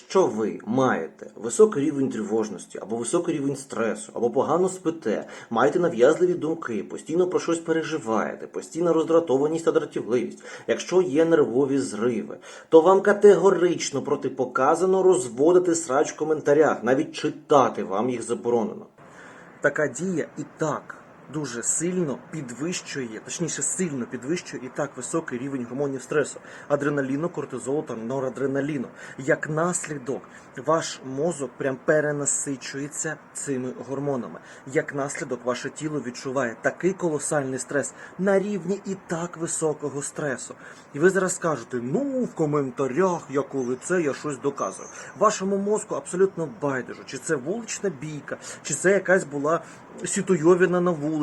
Якщо ви маєте високий рівень тривожності або високий рівень стресу, або погано спите, маєте нав'язливі думки, постійно про щось переживаєте, постійна роздратованість та дратівливість, якщо є нервові зриви, то вам категорично протипоказано розводити срач в коментарях, навіть читати вам їх заборонено. Така дія і так дуже сильно підвищує, точніше, сильно підвищує і так високий рівень гормонів стресу, адреналіну, кортизолу та норадреналіну. Як наслідок, ваш мозок прям перенасичується цими гормонами. Як наслідок, ваше тіло відчуває такий колосальний стрес на рівні і так високого стресу. І ви зараз скажете: ну в коментарях, я коли це я щось доказую. Вашому мозку абсолютно байдуже, чи це вулична бійка, чи це якась була сітойовіна на вулиці,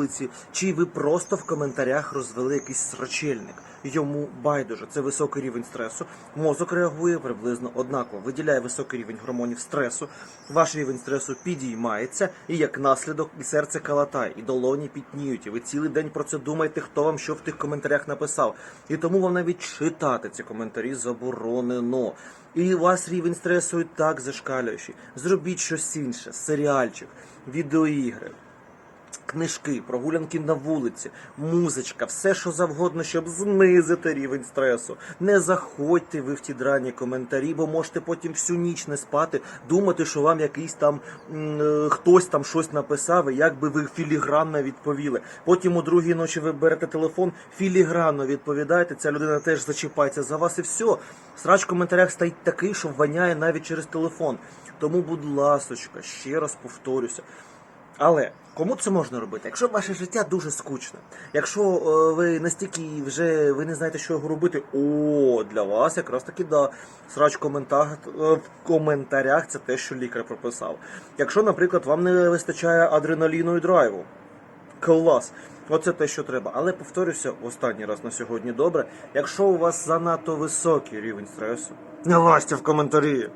чи ви просто в коментарях розвели якийсь срачельник. Йому байдуже, це високий рівень стресу. Мозок реагує приблизно однаково. Виділяє високий рівень гормонів стресу. Ваш рівень стресу підіймається, і як наслідок і серце калатає, і долоні пітніють. І ви цілий день про це думаєте, хто вам що в тих коментарях написав. І тому вам навіть читати ці коментарі заборонено. І у вас рівень стресу і так зашкалюючий. Зробіть щось інше, серіальчик, відеоігри книжки, прогулянки на вулиці, музичка, все що завгодно, щоб знизити рівень стресу. Не заходьте ви в ті драні коментарі, бо можете потім всю ніч не спати, думати, що вам якийсь там е, хтось там щось написав, і як би ви філігранно відповіли. Потім у другій ночі ви берете телефон, філігранно відповідаєте. Ця людина теж зачіпається за вас, і все. Срач в коментарях стоїть такий, що вганяє навіть через телефон. Тому, будь ласочка, ще раз повторюся. Але кому це можна робити? Якщо ваше життя дуже скучне, якщо е, ви настільки вже ви не знаєте, що його робити, о, для вас якраз таки да. Срач в коментарях, в коментарях це те, що лікар прописав. Якщо, наприклад, вам не вистачає адреналіну і драйву, клас. Оце те, що треба. Але повторюся останній раз на сьогодні добре. Якщо у вас занадто високий рівень стресу, не лазьте в коментарі.